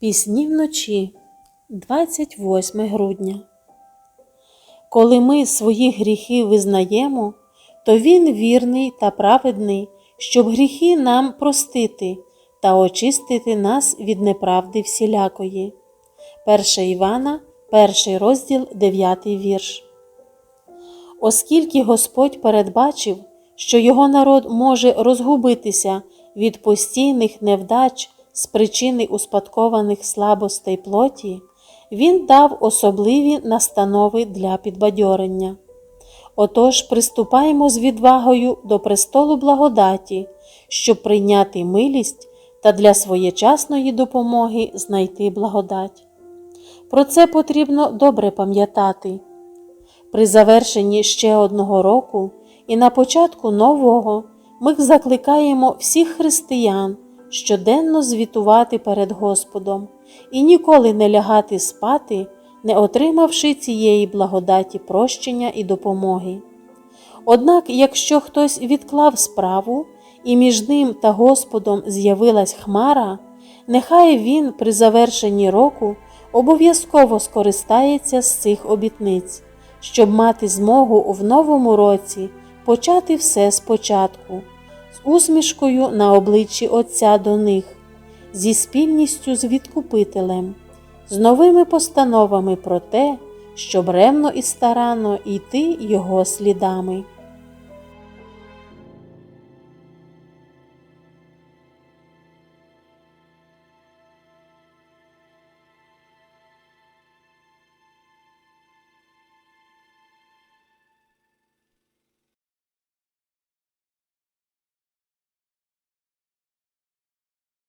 Пісні вночі, 28 грудня. Коли ми свої гріхи визнаємо, то Він вірний та праведний, щоб гріхи нам простити та очистити нас від неправди всілякої. 1 Івана, 1 розділ, 9 вірш. Оскільки Господь передбачив, що його народ може розгубитися від постійних невдач з причини успадкованих слабостей плоті, Він дав особливі настанови для підбадьорення. Отож, приступаємо з відвагою до престолу благодаті, щоб прийняти милість та для своєчасної допомоги знайти благодать. Про це потрібно добре пам'ятати. При завершенні ще одного року і на початку нового ми закликаємо всіх християн щоденно звітувати перед Господом і ніколи не лягати спати, не отримавши цієї благодаті прощення і допомоги. Однак, якщо хтось відклав справу і між ним та Господом з'явилась хмара, нехай він при завершенні року обов'язково скористається з цих обітниць, щоб мати змогу в новому році почати все спочатку, усмішкою на обличчі Отця до них, зі спільністю з відкупителем, з новими постановами про те, щоб ревно і старанно йти його слідами.